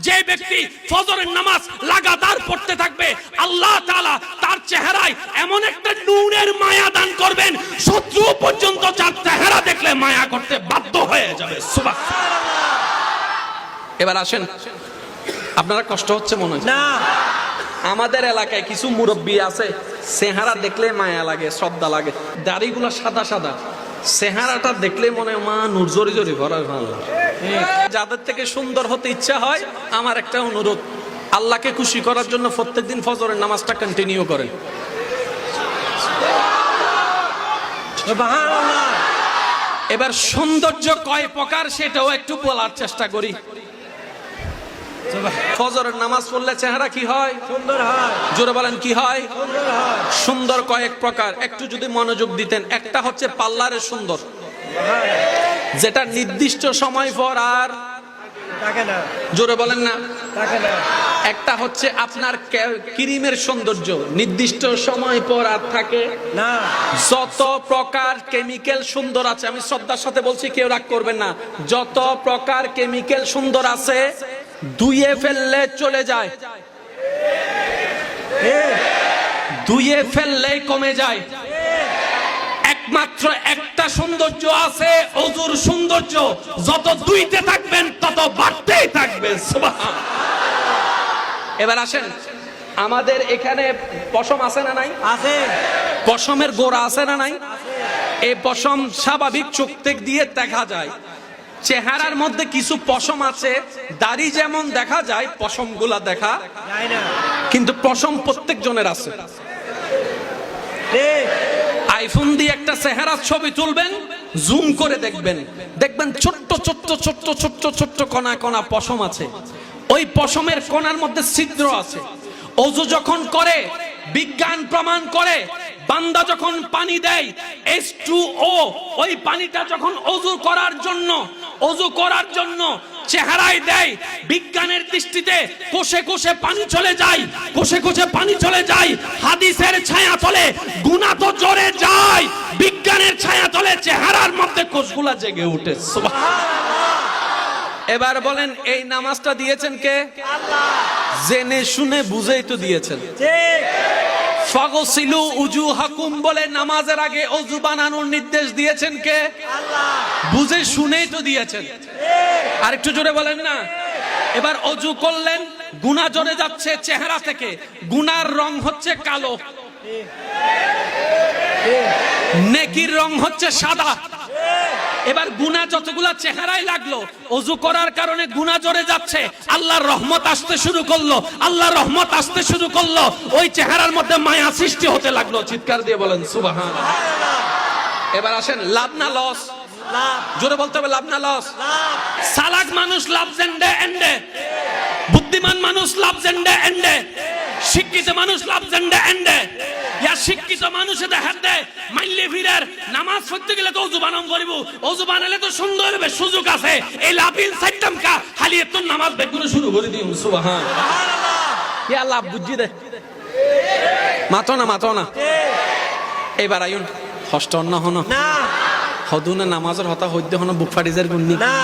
যে ব্যক্তি ফজরের নামাজ লাগাতার পড়তে থাকবে আল্লাহ তাআলা তার চেহারায় এমন একটা নূরের মায়া দান করবেন শত্রু পর্যন্ত যার চেহারা দেখলে মায়া করতে বাধ্য হয়ে যাবে। এবার আসেন। আপনারা কষ্ট হচ্ছে মনে হয় না। আমাদের এলাকায় কিছু মুরব্বী আছে চেহারা দেখলে মায়া লাগে শ্রদ্ধা লাগে। দাড়িগুলো সাদা সাদা। চেহারাটা দেখলে মনে হয় মা নূর জরি জরি ভরা ভালো যাদের থেকে সুন্দর হতে ইচ্ছা হয় আমার একটা অনুরোধ। আল্লাহকে খুশি করার জন্য প্রত্যেকদিন ফজরের নামাজটা কন্টিনিউ করেন। এবার সৌন্দর্য কয় প্রকার সেটাও একটু বলার চেষ্টা করি। ফজরের নামাজ পড়লে চেহারা কি হয়? সুন্দর হয়। জোরে বলেন কি হয়? সুন্দর হয়। সুন্দর কয়েক প্রকার। একটু যদি মনোযোগ দিতেন একটা হচ্ছে পার্লারের সুন্দর। যেটা নির্দিষ্ট সময় পর আর জোরে বলেন না। একটা হচ্ছে আপনার ক্রিমের সৌন্দর্য। নির্দিষ্ট সময় পর আর থাকে। না। যত প্রকার কেমিক্যাল সুন্দর আছে আমি শ্রদ্ধার সাথে বলছি কেউ রাগ করবেন না। যত প্রকার কেমিক্যাল সুন্দর আছে দুইয়ে ফেললে চলে যায়। দুইয়ে ফেললেই কমে যায়। একমাত্র একটা সৌন্দর্য আছে অজুর সৌন্দর্য। যত দুইতে থাকবেন তত বাড়তেই থাকবে এবার আসেন আমাদের এখানে পশম আছে না নাই? আছে। পশমের গোড়া আছে না নাই? এই পশম স্বাভাবিক চোখ থেকে দিয়ে দেখা যায়। চেহারার মধ্যে কিছু পশম আছে দাড়ি যেমন দেখা যায় পশমগুলা দেখা যায় না। কিন্তু পশম প্রত্যেক জনের আছে আইফোন দিয়ে একটা চেহারার ছবি তুলবেন, জুম করে দেখবেন। দেখবেন ছোট্ট ছোট্ট ছোট্ট ছোট্ট ছোট্ট কণা কণা পশম আছে। ওই পশমের কোণার মধ্যে ছিদ্র আছে। অজু যখন করে, বিজ্ঞান প্রমাণ করে, বান্দা যখন পানি দেয় এস টু ও ওই পানিটা যখন অজু করার জন্য, অজু করার জন্য চেহারায় দেয়। বিজ্ঞানের দৃষ্টিতে কোষে কোষে পানি চলে যায় কোষে কোষে পানি চলে যায় হাদিসের ছায়া তলে গুণা তো জোরে যায়। বিজ্ঞানের ছায়া তলে চেহারার মধ্যে কোষগুলা জেগে উঠে। এবার বলেন এই নামাজটা দিয়েছেন কে? জেনে শুনে বুঝেই তো দিয়েছেন। ঠিক। ফাগসিলু উজু হাকুম বলে নামাজের আগে অজু বানানোর নির্দেশ দিয়েছেন কে? বুঝে শুনেই তো দিয়েছেন। আর একটু জোরে বলেন না। এবার অজু করলেন গুনা জোরে যাচ্ছে চেহারা থেকে। গুনার রং হচ্ছে কালো। নেকির রং হচ্ছে সাদা। এবার গুনা যতগুলা চেহারায় লাগল, অজু করার কারণে গুনা জোরে যাচ্ছে। আল্লাহর রহমত আসতে শুরু করল, আল্লাহর রহমত আসতে শুরু করল। ওই চেহারার মধ্যে মায়া সৃষ্টি হতে লাগল। চিৎকার দিয়ে বলেন সুবাহান এবার আসেন, লাভ না লস? জোরে বলতে হবে লাভ না লস? সালাক মানুষ লাভ জেন্ডে এন্ডে। বুদ্ধিমান মানুষ লাভ জেন্ডে এন্ডে। শিক্ষিত মানুষ লাভ জেন্ডে এন্ডে। ইয়া শিক্ষিত মানুষ এটা হাতে মাইলে ফিরার নামাজ পড়তে গেলে তো অজু করিব। অজু বানালে তো সুন্দর হবে সুযোগ আছে। এই লাভিন সাইটাম কা হালিয়ে তো নামাজ বেগুনে শুরু করে দিও সুবহান। ইয়া লাভ বুঝি দে। মাতো না মাতো না। এবার আইন হষ্ট অন্য হন। না। হদুনে নামাজের হতা হইতে হন বুক ফাটিজের গুন্নি। না।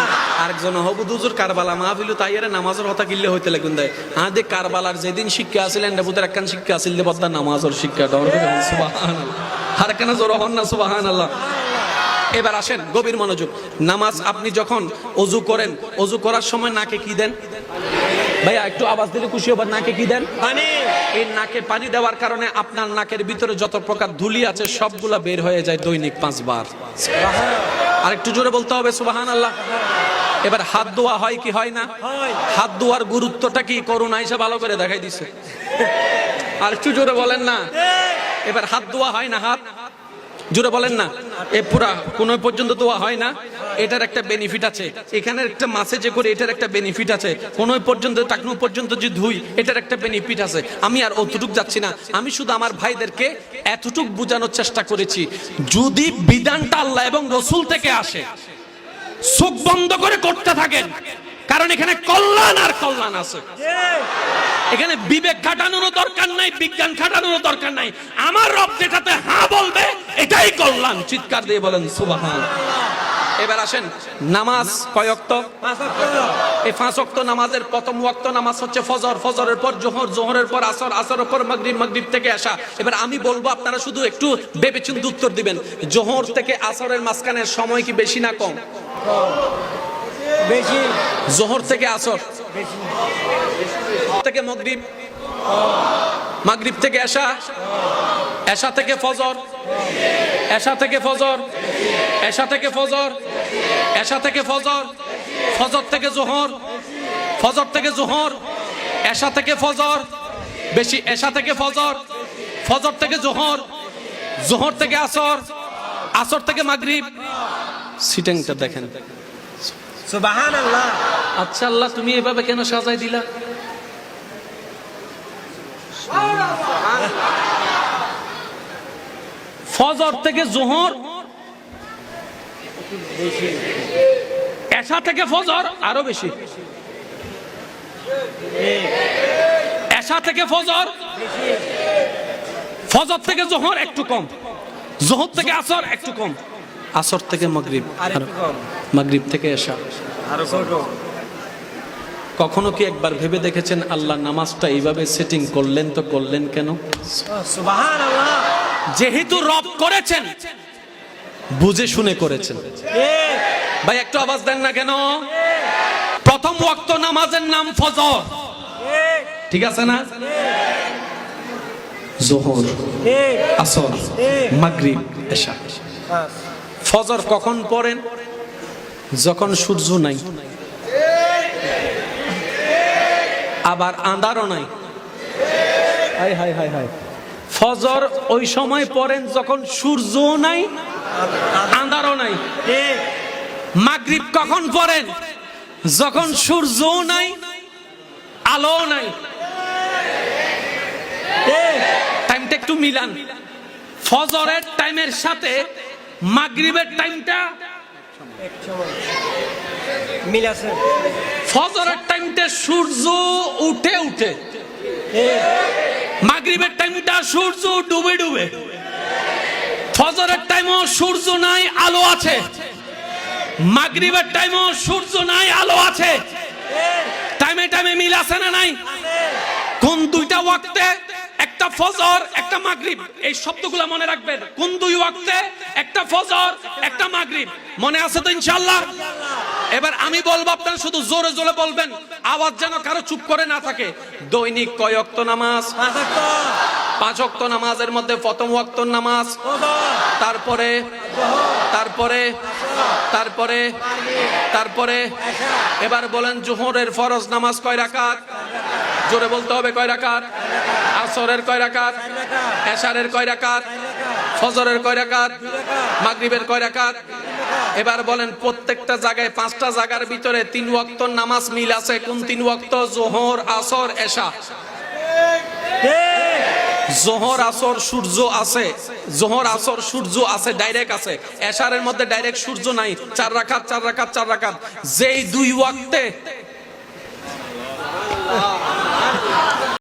আরেকজন হবু দুজুর কারবালা। মাহফিলু তাইয়ারে নামাজের হতা কিল্লে হইতে লাগুন দেয়। হ্যাঁ দে কারবালার যেদিন শিক্ষা আসিলেন দেবুদের একখান শিক্ষা আসিল দে বদ্দা নামাজের শিক্ষাটা সুবাহান আর কেন জোর হন না সুবাহান আল্লাহ এবার আসেন গভীর মনোযোগ। নামাজ আপনি যখন অজু করেন অজু করার সময় নাকে কি দেন? ভাইয়া একটু আওয়াজ দিলে খুশি হবার নাকে কি দেন? পানি। এই নাকে পানি দেওয়ার কারণে আপনার নাকের ভিতরে যত প্রকার ধুলি আছে সবগুলা বের হয়ে যায় দৈনিক পাঁচবার। আর একটু জোরে বলতে হবে সুবাহান আল্লাহ এবার হাত ধোয়া হয় কি হয় না? হাত ধোয়ার গুরুত্বটা কি? করুণা এসে ভালো করে দেখাই দিছে। আর একটু জোরে বলেন না। এবার হাত ধোয়া হয় না হাত? জোরে বলেন না। এ পুরা কোন পর্যন্ত ধোয়া হয় না? এটার একটা বেনিফিট আছে। এখানে একটা মাসে যে করে এটার একটা বেনিফিট আছে। কোন পর্যন্ত টাকনু পর্যন্ত যে ধুই, এটার একটা বেনিফিট আছে। আমি আর অতটুক যাচ্ছি না। আমি শুধু আমার ভাইদেরকে এতটুক বোঝানোর চেষ্টা করেছি। যদি বিধানটা আল্লাহ এবং রসুল থেকে আসে, চোখ বন্ধ করে করতে থাকেন। কারণ এখানে কল্যাণ আর কল্যাণ আছে। এখানে বিবেক খাটানোর দরকার নাই, বিজ্ঞান খাটানোর দরকার নাই। আমার রব যেটাতে হ্যাঁ বলবে, এটাই কল্যাণ। চিৎকার দিয়ে বলেন সুবাহান এবার আসেন নামাজ কয় পাঁচ এই পাঁচ ওয়াক্ত নামাজের প্রথম ওয়াক্ত নামাজ হচ্ছে ফজর ফজরের পর জোহর জোহরের পর আসর আসরের পর মাগরিব মাগরিব থেকে আসা। এবার আমি বলব আপনারা শুধু একটু ভেবেচিন্তে উত্তর দিবেন জোহর থেকে আসরের মাঝখানের সময় কি বেশি না কম? বেশি। জোহর থেকে আসর। থেকে মগরিব। মাগরিব থেকে এশা এশা থেকে ফজর। এশা থেকে ফজর। এশা থেকে ফজর। এশা থেকে ফজর ফজর থেকে জোহর ফজর থেকে জোহর এশা থেকে ফজর বেশি এশা থেকে ফজর ফজর থেকে জোহর জোহর থেকে আসর আসর থেকে মাগরিব। সিটিংটা দেখেন। আচ্ছা আল্লাহ তুমি এভাবে কেন সাজাই দিলা? ফজর থেকে জোহর এশা থেকে ফজর আরও বেশি। এশা থেকে ফজর ফজর থেকে জোহর একটু কম। জোহর থেকে আসর একটু কম। আসর থেকে মাগরিব মাগরিব থেকে ছোট কখনো কি একবার ভেবে দেখেছেন আল্লাহ নামাজটা এইভাবে সেটিং করলেন তো করলেন কেন? যেহেতু রব করেছেন বুঝে শুনে করেছেন। ভাই, একটু আওয়াজ দেন না কেন? প্রথম ওয়াক্ত নামাজের নাম ফজর। ঠিক আছে না? জোহর, আসর, মাগরিব, এশা। ফজর কখন পড়েন? যখন সূর্য নাই। আবার আন্ধারও নাই। ফজর ওই সময় পড়েন যখন সূর্য নাই আন্ধারও নাই। মাগরিব কখন পড়েন? যখন সূর্য নাই আলো নাই। টাইমটা একটু মিলান। ফজরের টাইমের সাথে মাগরিবের টাইমটা এক সময় মিল আছে ফজরের টাইমটা সূর্য উঠে উঠে। মাগরিবের টাইমটা সূর্য ডুবে ডুবে। ফজরের টাইমও সূর্য নাই, আলো আছে। মাগরিবের টাইমও সূর্য নাই, আলো আছে। টাইমে টাইমে মিল আছে না নাই? কোন দুইটা ওয়াক্তে একটা ফজর, একটা মাগরিব? এই শব্দগুলো মনে রাখবেন। কোন দুই ওয়াক্তে একটা ফজর, একটা মাগরিব? মনে আছে তো ইনশাআল্লাহ? এবার আমি বলব আপনারা শুধু জোরে জোরে বলবেন, আওয়াজ যেন কারও চুপ করে না থাকে। দৈনিক কয় ওয়াক্ত নামাজ। পাঁচ ওয়াক্ত নামাজের মধ্যে প্রথম ওয়াক্ত নামাজ, তারপরে তারপরে তারপরে তারপরে, এবার বলেন জোহরের ফরজ নামাজ কয় রাকাত? জোরে বলতে হবে কয় রাকাত? আসরের কয় রাকাত? এশারের কয় রাকাত? ফজরের কয় রাকাত? মাগরিবের কয় রাকাত? এবার বলেন প্রত্যেকটা জায়গায় পাঁচটা জায়গার ভিতরে তিন ওয়াক্ত নামাজ মিল আছে। কোন তিন ওয়াক্ত? জোহর, আসর, এশা। ঠিক। জোহর আসর সূর্য আছে, জোহর আসর সূর্য আছে ডাইরেক্ট আছে। এশারের মধ্যে ডাইরেক্ট সূর্য নাই, চার রাখাত চার রাখাত চার রাখাত। যেই দুই ওয়াক্তে